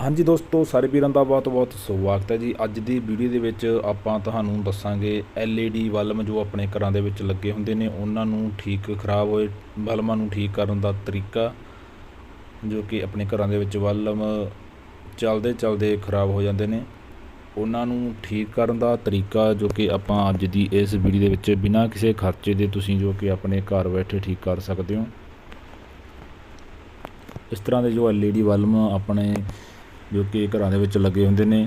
ਹਾਂਜੀ ਦੋਸਤੋ, ਸਾਰੇ ਵੀਰਾਂ ਦਾ ਬਹੁਤ-ਬਹੁਤ ਸਵਾਗਤ ਹੈ ਜੀ। ਅੱਜ ਦੀ ਵੀਡੀਓ ਦੇ ਵਿੱਚ ਆਪਾਂ ਤੁਹਾਨੂੰ ਦੱਸਾਂਗੇ LED ਬਲਬ ਜੋ ਆਪਣੇ ਘਰਾਂ ਦੇ ਵਿੱਚ ਲੱਗੇ ਹੁੰਦੇ ਨੇ, ਉਹਨਾਂ ਨੂੰ ਠੀਕ ਖਰਾਬ ਹੋਏ, ਬਲਬਾਂ ਨੂੰ ਠੀਕ ਕਰਨ ਦਾ ਤਰੀਕਾ ਜੋ ਕਿ ਆਪਣੇ ਘਰਾਂ ਦੇ ਵਿੱਚ ਬਲਬ ਚੱਲਦੇ ਚੱਲਦੇ ਖਰਾਬ ਹੋ ਜਾਂਦੇ ਨੇ। ਉਹਨਾਂ ਨੂੰ ਠੀਕ ਕਰਨ ਦਾ ਤਰੀਕਾ ਜੋ ਕਿ ਆਪਾਂ ਅੱਜ ਦੀ ਇਸ ਵੀਡੀਓ ਦੇ ਵਿੱਚ ਬਿਨਾਂ ਕਿਸੇ ਖਰਚੇ ਦੇ ਤੁਸੀਂ ਜੋ ਕਿ ਆਪਣੇ ਘਰ ਬੈਠੇ ਠੀਕ ਕਰ ਸਕਦੇ ਹੋ। ਇਸ ਤਰ੍ਹਾਂ ਦੇ ਜੋ LED ਬਲਬ ਆਪਣੇ ਜੋ ਕਿ ਘਰਾਂ ਦੇ ਵਿੱਚ ਲੱਗੇ ਹੁੰਦੇ ਨੇ।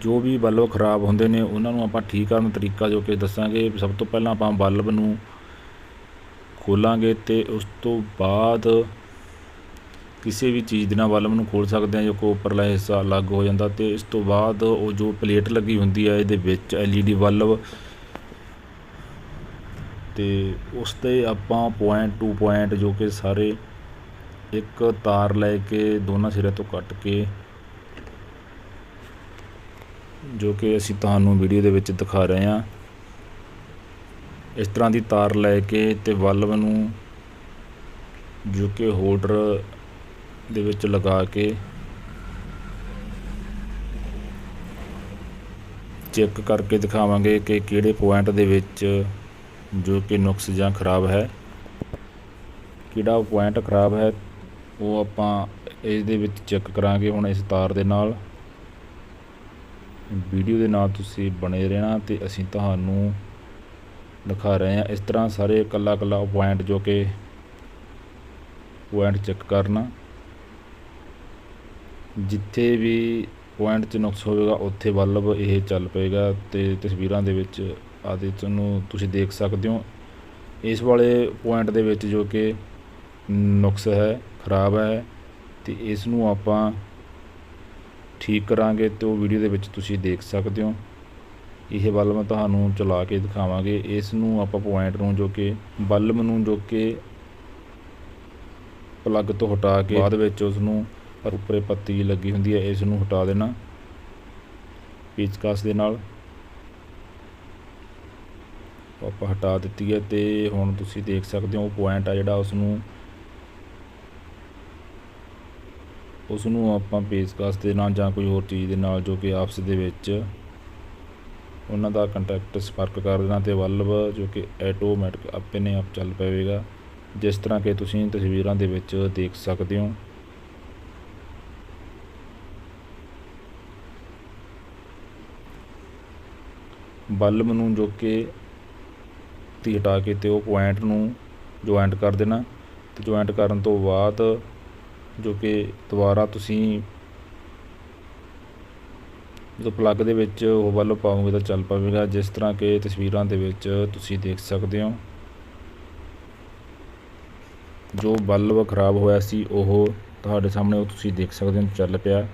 ਜੋ ਵੀ ਬਲਬ ਖਰਾਬ ਹੁੰਦੇ ਨੇ, ਉਹਨਾਂ ਨੂੰ ਆਪਾਂ ਠੀਕ ਕਰਨ ਦਾ ਤਰੀਕਾ ਜੋ ਕਿ ਦੱਸਾਂਗੇ। ਸਭ ਤੋਂ ਪਹਿਲਾਂ ਆਪਾਂ ਬਲਬ ਨੂੰ ਖੋਲਾਂਗੇ ਤੇ ਉਸ ਤੋਂ ਬਾਅਦ ਕਿਸੇ ਵੀ ਚੀਜ਼ ਦੇ ਨਾਲ ਬਲਬ ਨੂੰ ਖੋਲ ਸਕਦੇ ਹਾਂ, ਜੋ ਕੋ ਉੱਪਰਲਾ ਹਿੱਸਾ ਅਲੱਗ ਹੋ ਜਾਂਦਾ ਤੇ ਇਸ ਤੋਂ ਬਾਅਦ ਉਹ ਜੋ ਪਲੇਟ ਲੱਗੀ ਹੁੰਦੀ ਹੈ, ਇਹਦੇ ਵਿੱਚ LED ਬਲਬ ਤੇ ਉਸ ਤੇ ਆਪਾਂ ਪੁਆਇੰਟ ਟੂ ਪੁਆਇੰਟ ਜੋ ਕਿ ਸਾਰੇ ਇੱਕ ਤਾਰ ਲੈ ਕੇ ਦੋਨਾਂ ਸਿਰੇ ਤੋਂ ਕੱਟ ਕੇ, ਜੋ ਕਿ ਅਸੀਂ ਤੁਹਾਨੂੰ ਵੀਡੀਓ ਦੇ ਵਿੱਚ ਦਿਖਾ ਰਹੇ ਹਾਂ। ਇਸ ਤਰ੍ਹਾਂ ਦੀ ਤਾਰ ਲੈ ਕੇ ਤੇ ਬਲਬ ਨੂੰ ਜੋ ਕਿ ਹੋਲਡਰ ਦੇ ਵਿੱਚ ਲਗਾ ਕੇ ਚੈੱਕ ਕਰਕੇ ਦਿਖਾਵਾਂਗੇ ਕਿ ਕਿਹੜੇ ਪੁਆਇੰਟ ਦੇ ਵਿੱਚ ਜੋ ਕਿ ਨੁਕਸ ਜਾਂ ਖਰਾਬ ਹੈ। ਕਿਹੜਾ ਪੁਆਇੰਟ ਖਰਾਬ ਹੈ ਉਹ ਆਪਾਂ ਇਸ ਦੇ ਵਿੱਚ ਚੈੱਕ ਕਰਾਂਗੇ ਹੁਣ ਇਸ ਤਾਰ ਦੇ ਨਾਲ। ਵੀਡੀਓ ਦੇ ਨਾਲ ਤੁਸੀਂ ਬਣੇ ਰਹਿਣਾ ਤੇ ਅਸੀਂ ਤੁਹਾਨੂੰ ਦਿਖਾ ਰਹੇ ਹਾਂ ਇਸ ਤਰ੍ਹਾਂ ਸਾਰੇ ਇਕੱਲਾ ਇਕੱਲਾ ਪੁਆਇੰਟ ਜੋ ਕਿ ਪੁਆਇੰਟ ਚੈੱਕ ਕਰਨਾ। ਜਿੱਥੇ ਵੀ ਪੁਆਇੰਟ 'ਚ ਨੁਕਸ ਹੋਵੇਗਾ, ਉੱਥੇ ਬਲਬ ਇਹ ਚੱਲ ਪਏਗਾ ਤੇ ਤਸਵੀਰਾਂ ਦੇ ਵਿੱਚ ਆਦੇ ਤੁਹਾਨੂੰ ਤੁਸੀਂ ਦੇਖ ਸਕਦੇ ਹੋ। ਇਸ ਵਾਲੇ ਪੁਆਇੰਟ ਦੇ ਵਿੱਚ ਜੋ ਕਿ ਨੁਕਸ ਹੈ, ਖਰਾਬ ਹੈ, ਤੇ ਇਸ ਨੂੰ ਆਪਾਂ ਠੀਕ ਕਰਾਂਗੇ ਤੇ ਉਹ ਵੀਡੀਓ ਦੇ ਵਿੱਚ ਤੁਸੀਂ ਦੇਖ ਸਕਦੇ ਹੋ। ਇਹ ਬਲਬ ਮੈਂ ਤੁਹਾਨੂੰ ਚਲਾ ਕੇ ਦਿਖਾਵਾਂਗੇ। ਇਸ ਨੂੰ ਆਪਾਂ ਪੁਆਇੰਟ ਨੂੰ ਜੋ ਕਿ ਬਲਬ ਨੂੰ ਜੋ ਕਿ ਪਲੱਗ ਤੋਂ ਹਟਾ ਕੇ ਬਾਅਦ ਵਿੱਚ ਉਸ ਨੂੰ ਉੱਪਰੇ ਪੱਤੀ ਲੱਗੀ ਹੁੰਦੀ ਹੈ ਇਸ ਨੂੰ ਹਟਾ ਦੇਣਾ। ਪੀਚਕਾਸ ਦੇ ਨਾਲ ਆਪਾਂ ਹਟਾ ਦਿੱਤੀ ਹੈ ਤੇ ਹੁਣ ਤੁਸੀਂ ਦੇਖ ਸਕਦੇ ਹੋ ਪੁਆਇੰਟ ਆ ਜਿਹੜਾ ਉਸ ਨੂੰ ਉਸ ਨੂੰ ਆਪਾਂ ਪੇਚਕਸ ਦੇ ਨਾਲ ਜਾਂ ਕੋਈ ਹੋਰ ਚੀਜ਼ ਦੇ ਨਾਲ ਜੋ ਕਿ ਆਪਸ ਦੇ ਵਿੱਚ ਉਹਨਾਂ ਦਾ ਕੰਟੈਕਟ ਸੰਪਰਕ ਕਰ ਦੇਣਾ ਤੇ ਬਲਬ ਜੋ ਕਿ ਆਟੋਮੈਟਿਕ ਆਪੇ ਨੇ ਆਪ ਚੱਲ ਪਵੇਗਾ। ਜਿਸ ਤਰ੍ਹਾਂ ਕਿ ਤੁਸੀਂ ਤਸਵੀਰਾਂ ਦੇ ਵਿੱਚ ਦੇਖ ਸਕਦੇ ਹੋ। ਬਲਬ ਨੂੰ ਜੋ ਕਿ ਤੀ ਹਟਾ ਕੇ ਤੇ ਉਹ ਪੁਆਇੰਟ ਨੂੰ ਜੁਆਇੰਟ ਕਰ ਦੇਣਾ। ਤੇ ਜੁਆਇੰਟ ਕਰਨ ਤੋਂ ਬਾਅਦ ਜੋ ਕਿ ਦੁਬਾਰਾ ਤੁਸੀਂ ਜਦੋਂ ਪਲੱਗ ਦੇ ਵਿੱਚ ਉਹ ਬਲਬ ਪਾਓਗੇ ਤਾਂ ਚੱਲ ਪਵੇਗਾ, ਜਿਸ ਤਰ੍ਹਾਂ ਕਿ ਤਸਵੀਰਾਂ ਦੇ ਵਿੱਚ ਤੁਸੀਂ ਦੇਖ ਸਕਦੇ ਹੋ। ਜੋ ਬਲਬ ਖਰਾਬ ਹੋਇਆ ਸੀ, ਉਹ ਤੁਹਾਡੇ ਸਾਹਮਣੇ ਉਹ ਤੁਸੀਂ ਦੇਖ ਸਕਦੇ ਹੋ, ਚੱਲ ਪਿਆ।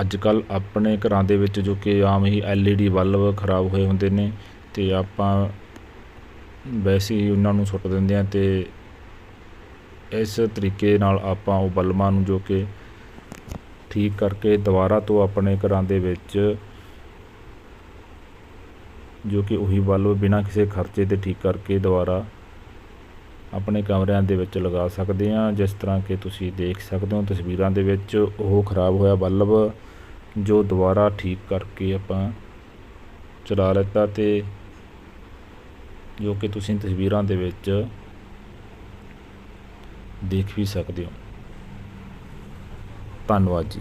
ਅੱਜ ਕੱਲ ਆਪਣੇ ਘਰਾਂ ਦੇ ਵਿੱਚ ਜੋ ਕਿ ਆਮ ਹੀ LED ਬਲਬ ਖਰਾਬ ਹੋਏ ਹੁੰਦੇ ਨੇ, ਤੇ ਆਪਾਂ ਵੈਸੇ ਹੀ ਉਹਨਾਂ ਨੂੰ ਸੁੱਟ ਦਿੰਦੇ ਆ ਤੇ ਇਸ ਤਰੀਕੇ ਨਾਲ ਆਪਾਂ ਉਹ ਬਲਬਾਂ ਨੂੰ ਜੋ ਕਿ ਠੀਕ ਕਰਕੇ ਦੁਬਾਰਾ ਤੋਂ ਆਪਣੇ ਘਰਾਂ ਦੇ ਵਿੱਚ ਜੋ ਕਿ ਉਹੀ ਬਲਬ ਬਿਨਾਂ ਕਿਸੇ ਖਰਚੇ ਤੇ ਠੀਕ ਕਰਕੇ ਦੁਬਾਰਾ ਆਪਣੇ ਕਮਰਿਆਂ ਦੇ ਵਿੱਚ ਲਗਾ ਸਕਦੇ ਹਾਂ। ਜਿਸ ਤਰ੍ਹਾਂ ਕਿ ਤੁਸੀਂ ਦੇਖ ਸਕਦੇ ਹੋ ਤਸਵੀਰਾਂ ਦੇ ਵਿੱਚ ਉਹ ਖਰਾਬ ਹੋਇਆ ਬਲਬ ਜੋ ਦੁਬਾਰਾ ਠੀਕ ਕਰਕੇ ਆਪਾਂ ਚਲਾ ਲਿੱਤਾ ਤੇ ਜੋ ਕਿ ਤੁਸੀਂ ਤਸਵੀਰਾਂ ਦੇ ਵਿੱਚ ਦੇਖ ਵੀ ਸਕਦੇ ਹੋ। ਧੰਨਵਾਦ ਜੀ।